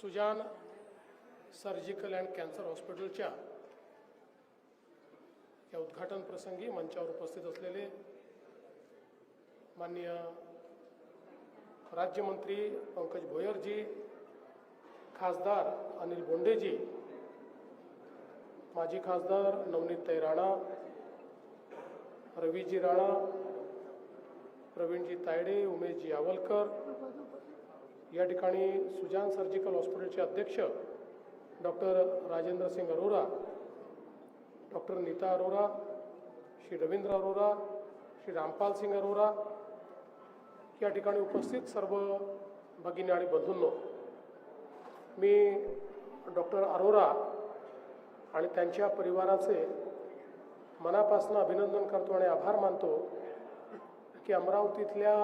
Sujan surgical and cancer हॉस्पिटलच्या या उद्घाटन प्रसंगी मंचावर उपस्थित असलेले माननीय राज्यमंत्री पंकज भोयरजी खासदार अनिल बोंडेजी माजी खासदार नवनीत राणा रवीजी राणा प्रवीणजी तायडे उमेशजी आवलकर या ठिकाणी सुजान सर्जिकल हॉस्पिटलचे अध्यक्ष डॉक्टर राजेंद्र सिंग अरोरा डॉक्टर नीता अरोरा श्री रवींद्र अरोरा श्री रामपाल सिंग अरोरा या ठिकाणी उपस्थित सर्व भगिनी आणि बंधूंनो मी डॉक्टर अरोरा आणि त्यांच्या परिवाराचे मनापासून अभिनंदन करतो आणि आभार मानतो की अमरावतीतल्या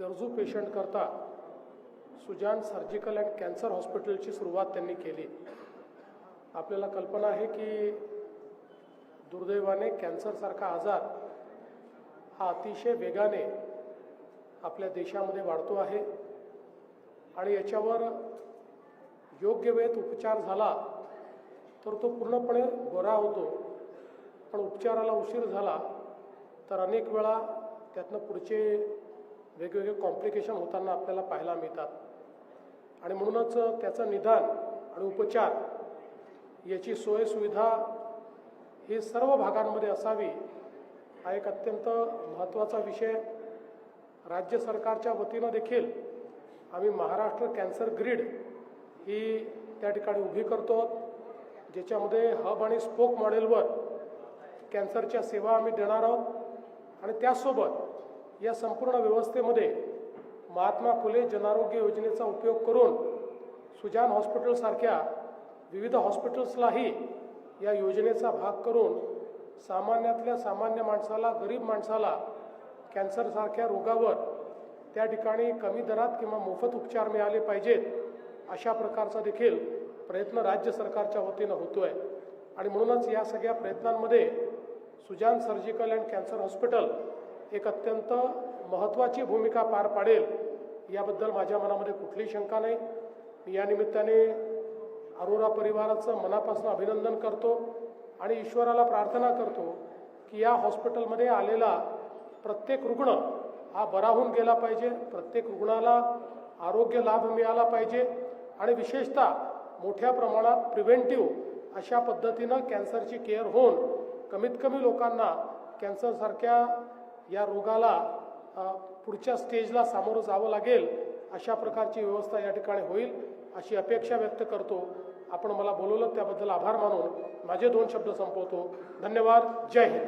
गरजू पेशंटकरता सुजान सर्जिकल अँड कॅन्सर हॉस्पिटलची सुरुवात त्यांनी केली. आपल्याला कल्पना आहे की दुर्दैवाने कॅन्सरसारखा आजार हा अतिशय वेगाने आपल्या देशामध्ये वाढतो आहे आणि याच्यावर योग्य वेळेत उपचार झाला तर तो पूर्णपणे बरा होतो. पण उपचाराला उशीर झाला तर अनेक वेळा त्यातनं पुढचे वेगवेगळे कॉम्प्लिकेशन होताना आपल्याला पाहायला मिळतात. आणि म्हणूनच त्याचं निदान आणि उपचार याची सोयसुविधा ही सर्व भागांमध्ये असावी हा एक अत्यंत महत्त्वाचा विषय. राज्य सरकारच्या वतीनं देखील आम्ही महाराष्ट्र कॅन्सर ग्रीड ही त्या ठिकाणी उभी करतो ज्याच्यामध्ये हब आणि स्पोक मॉडेलवर कॅन्सरच्या सेवा आम्ही देणार आहोत. आणि त्याचसोबत या संपूर्ण व्यवस्थेमध्ये महात्मा फुले जनआरोग्य योजनेचा उपयोग करून सुजान हॉस्पिटलसारख्या विविध हॉस्पिटल्सलाही या योजनेचा भाग करून सामान्यातल्या सामान्य माणसाला गरीब माणसाला कॅन्सरसारख्या रोगावर त्या ठिकाणी कमी दरात किंवा मोफत उपचार मिळाले पाहिजेत अशा प्रकारचा देखील प्रयत्न राज्य सरकारच्या वतीनं होतो आहे आणि म्हणूनच या सगळ्या प्रयत्नांमध्ये Sujan surgical and cancer hospital एक अत्यंत महत्त्वाची भूमिका पार पाडेल याबद्दल माझ्या मनामध्ये कुठलीही शंका नाही. मी या निमित्ताने अरोरा परिवाराचं मनापासून अभिनंदन करतो आणि ईश्वराला प्रार्थना करतो की या हॉस्पिटलमध्ये आलेला प्रत्येक रुग्ण हा बरा होऊन गेला पाहिजे प्रत्येक रुग्णाला आरोग्य लाभ मिळाला पाहिजे आणि विशेषतः मोठ्या प्रमाणात प्रिव्हेंटिव्ह अशा पद्धतीनं कॅन्सरची केअर होऊन कमीत कमी लोकांना कॅन्सरसारख्या या रोगाला पुढच्या स्टेजला सामोरं जावं लागेल अशा प्रकारची व्यवस्था या ठिकाणी होईल अशी अपेक्षा व्यक्त करतो. आपण मला बोलवलं त्याबद्दल आभार मानून माझे दोन शब्द संपवतो. धन्यवाद. जय हिंद.